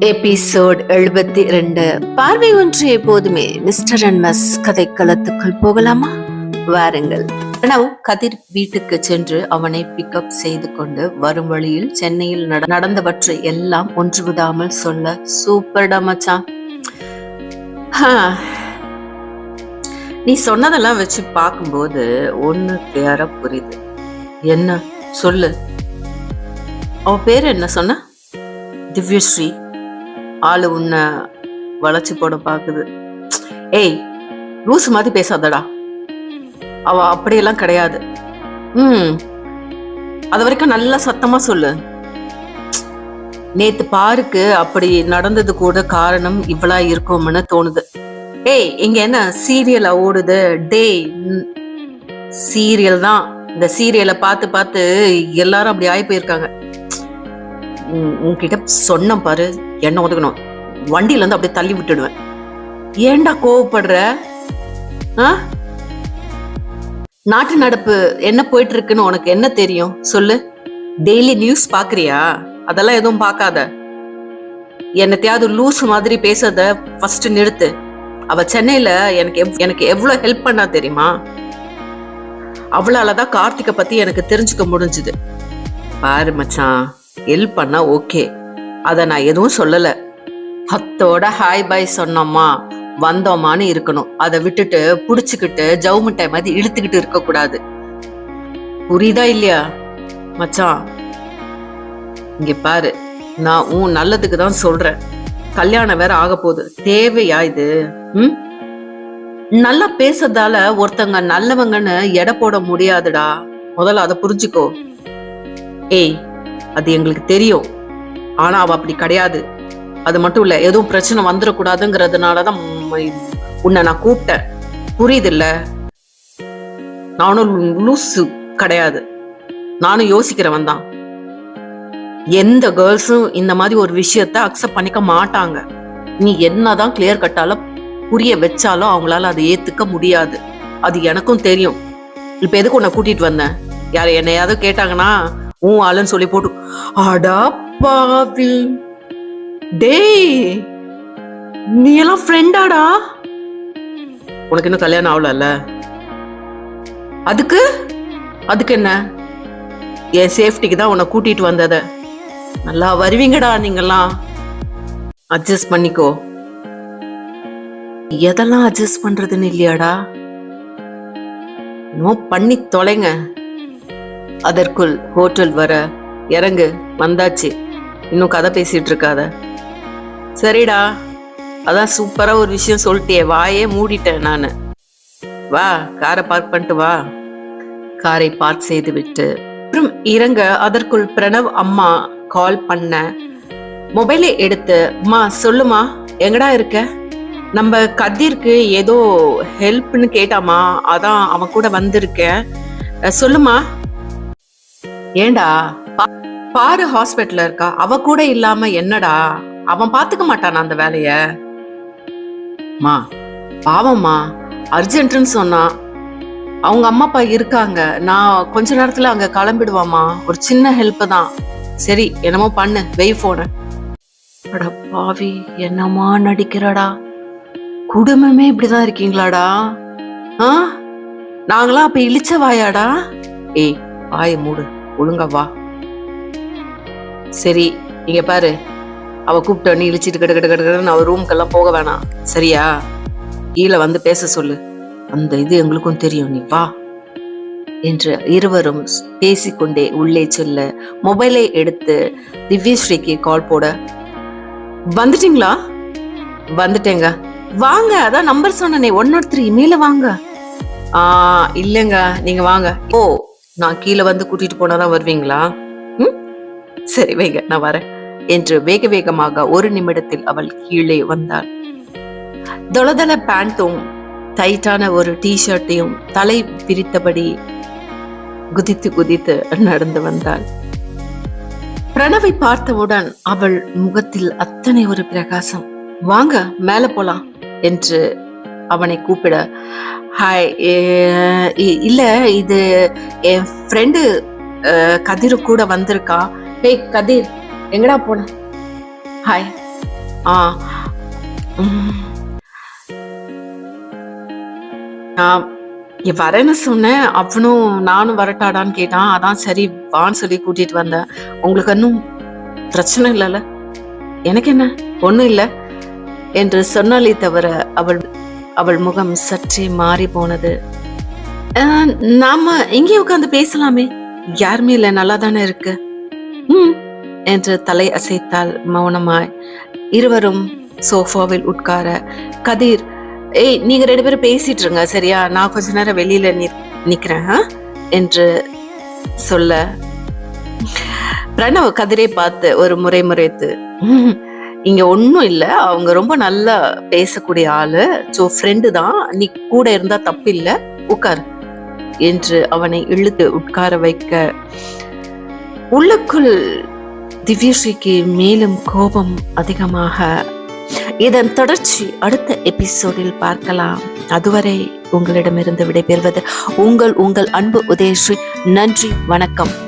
Episode எழுபத்தி ரெண்டு பார்வை ஒன்று எப்போதுமே மிஸ்டர் அண்ட் கதை கதைக்களத்துக்குள் போகலாமா? வாருங்கள். பிரணவ் கதிர் வீட்டுக்கு சென்று அவனை பிக்கப் செய்து கொண்டு வரும் வழியில் சென்னையில் நட- நடந்தவற்றை எல்லாம் ஒன்று விடாமல் சொல்ல சூப்பர்டா மச்சான். நீ சொன்னதெல்லாம் வச்சு பார்க்கும்போது ஒண்ணு கிளியரா புரியுது. என்ன? சொல்லு. அவ பேர் என்ன சொன்ன? திவ்யஸ்ரீ. ஆளு உன்னை வளைச்சு போட பாக்குது. ஏய் லூசு மாதிரி பேசாதடா. அவ அப்படியெல்லாம் கிடையாது. ம். அது வரைக்கும் நல்லா சத்தமா சொல்லு. நேத்து பாருக்கு அப்படி நடந்தது கூட காரணம் இவ்வளா இருக்கும்னு தோணுது. ஏய் இங்க என்ன சீரியல் ஓடுது? டேய் சீரியல் தான். இந்த சீரியலை பார்த்து பார்த்து எல்லாரும் அப்படி ஆகி போயிருக்காங்க. உன்- உன்கிட்ட சொன்ன பாரு என்ன ஒதுக்கணும்? வண்டியில இருந்து அப்படியே தள்ளி விட்டுடுவேன். ஏண்டா கோவப்படுற? ஆ? நாட்டு நடப்பு என்ன போயிட்டு இருக்குன்னு உனக்கு என்ன தெரியும்? சொல்லு. டெய்லி நியூஸ் பாக்குறியா? அதெல்லாம் எதுவும் பார்க்காத என்னத்தையாவது லூஸ் மாதிரி பேசுறத ஃபர்ஸ்ட் நிறுத்து. அவ சென்னையில எனக்கு எனக்கு எவ்வளவு ஹெல்ப் பண்ணா தெரியுமா? அவளாலதான் கார்த்திகை பத்தி எனக்கு தெரிஞ்சுக்க முடிஞ்சுது. பாரு மச்சான். ஹெல்ப் பண்ணா ஓகே அதை நான் எதுவும் சொல்லல. அத்தோட ஹாய் பாய் சொன்னோமா? வந்தோமான்னு இருக்கணும். அதை விட்டுட்டு புடிச்சுக்கிட்டு ஜவு மிட்டாய் மாதிரி இழுத்துக்கிட்டு இருக்க கூடாது. புரியுதா இல்லையா? மச்சான் இங்க பாரு. நான் உன் நல்லதுக்கு தான் சொல்றேன். கல்யாணம் வேற ஆக போகுது. தேவையா இது? ம்? நல்லா பேசுறதால ஒருத்தங்க நல்லவங்கன்னு எடை போட முடியாதுடா. முதல்ல அதை புரிஞ்சுக்கோ. ஏய் அது எங்களுக்கு தெரியும். ஆனா அவ அப்படி கிடையாது. அது மட்டும் இல்ல எதுவும் பிரச்சனை வந்துடக்கூடாதுங்கிறதுனாலதான் உன்னை நான் கூப்பிட்டேன். புரியுது இல்ல நானும் லூசு கிடையாது. நானும் யோசிக்கிறவன் தான். எந்த கேர்ள்ஸும் இந்த மாதிரி ஒரு விஷயத்த அக்செப்ட் பண்ணிக்க மாட்டாங்க. நீ என்னதான் கிளியர் கட்டாலும் புரிய வச்சாலும் அவங்களால அதை ஏத்துக்க முடியாது. அது எனக்கும் தெரியும். இப்ப எதுக்கு உன்னை கூட்டிட்டு வந்தேன்? யார என்னையாவது கேட்டாங்கன்னா உன் ஆளுன்னு சொல்லி போட்டு அடா பாவி. டேய் நீ எல்லாம் ஃப்ரெண்டாடா உனக்கு இன்னும் கல்யாணம் ஆகலல்ல? அதுக்கு? அதுக்கு என்ன? என் சேஃப்டிக்கு தான் உன்னை கூட்டிட்டு வந்தத. நல்லா வருவீங்கடா நீங்கெல்லாம். அட்ஜஸ்ட் பண்ணிக்கோ. எதெல்லாம் அட்ஜஸ்ட் பண்றதுன்னு இல்லையாடா? நோ பண்ணி தொலைங்க. அதற்குள் ஹோட்டல் வர இறங்கு வந்தாச்சு. இன்னும் கதை பேசிட்டு இருக்காத. சரிடா. அதான் சூப்பரா ஒரு விஷயம் சொல்லிட்டியே. வாயே மூடிட்டேன் நான். வா காரை பார்க் பண்ணிட்டு வா. காரை பார்க் செய்து விட்டு இறங்க அதற்குள் பிரணவ் அம்மா கால் பண்ண. மொபைலை எடுத்து அம்மா சொல்லுமா எங்கடா இருக்க? நம்ம கதிர்க்கு ஏதோ ஹெல்ப்னு கேட்டாமா அதான் அவன் கூட வந்திருக்கேன். சொல்லுமா ஏண்டா? பா- பாரு ஹாஸ்பிட்டல் இருக்கா. அவ கூட இல்லாம என்னடா? அவன் பாத்துக்க மாட்டானா அந்த வேலைய? மா பாவம்மா. அர்ஜென்ட்னு சொன்னான் அவங்க அம்மா அப்பா இருக்காங்க. நான் கொஞ்ச நேரத்துல அங்க கிளம்பிடுவாமா ஒரு சின்ன ஹெல்ப் தான். சரி என்னமோ பண்ணு. வெய் போன அட பாவி என்னமா நடிக்கிறடா? குடும்பமே இப்படிதான் இருக்கீங்களாடா? ஆ? நாங்களாம் அப்ப இழிச்ச வாயாடா? ஏய் வாய மூடு. ஒழுங்கா வா. சரி இங்க பாரு. அவ கூப்பிட்ட நீ இழிச்சிட்டு கிட்ட கிட்ட கிட்ட அவ ரூம்க்கெல்லாம் போக வேணாம். சரியா? கீழே வந்து பேச சொல்லு. அந்த இது எங்களுக்கும் தெரியும். நீ வா. என்று இருவரும் பேசிக்கொண்டே உள்ளே செல்ல. மொபைலை எடுத்து திவ்யஸ்ரீக்கு கால் போட. வந்துட்டீங்களா? வந்துட்டேங்க. வாங்க அதான் நம்பர் சொன்னனே. ஒன் இமேல த்ரீ வாங்க. ஆ இல்லைங்க. நீங்க வாங்க. ஓ நான் கீழே வந்து கூட்டிட்டு போனாதான் வருவீங்களா? ம்? சரி வைங்க நான் வரேன். என்று வேக வேகமாக ஒரு நிமிடத்தில் அவள் கீழே வந்தாள். தொளதள பேண்ட்டும் டைட்டான ஒரு ஷர்ட்டையும் தலை விரித்தபடி குதித்து குதித்து நடந்து வந்தாள். பிரணவை பார்த்தவுடன் அவள் முகத்தில் அத்தனை ஒரு பிரகாசம். வாங்க மேல போலாம் என்று அவனை கூப்பிட ஹாய் இல்லை இது என் ஃப்ரெண்டு கதிர் கூட வந்திருக்கா. டேய் கதிர் எங்கடா போன? ஹாய் ஆ நான் வரேன்னு சொன்னேன். அவனும் நானும் வரட்டாடான்னு கேட்டான். அதான் சரி வான்னு சொல்லி கூட்டிட்டு வந்தேன். உங்களுக்கு இன்னும் பிரச்சனை இல்லைல்ல? எனக்கு என்ன? ஒன்றும் இல்லை. என்று சொன்னாலே தவிர அவள் அவள் முகம் சற்றே மாறி போனது நாம இங்கே உட்காந்து பேசலாமே. யாருமே இல்ல நல்லா தானே இருக்கு? ம் என்று தலை அசைத்தாள் மௌனமாய். இருவரும் சோஃபாவில் உட்கார கதிர் ஏய் நீங்க ரெண்டு பேரும் பேசிட்டு இருங்க சரியா? நான் கொஞ்ச நேரம் வெளியில நி- நிக்கிறேன் ஆ?" என்று சொல்ல. பிரணவ் கதிரை பார்த்து ஒரு முறை முறைத்து இங்க ஒன்றும் இல்லை. அவங்க ரொம்ப நல்லா பேசக்கூடிய ஆளு. ஸோ ஃப்ரெண்டு தான். நீ கூட இருந்தா தப்பு இல்லை உட்கார் என்று அவனை இழுத்து உட்கார வைக்க உள்ளுக்குள் திவ்யஸ்ரீக்கு மேலும் கோபம் அதிகமாக. இதன் தொடர்ச்சி அடுத்த எபிசோடில் பார்க்கலாம். அதுவரை உங்களிடமிருந்து விடைபெறுவது உங்கள் உங்கள் அன்பு உதயஸ்ரீ. நன்றி வணக்கம்.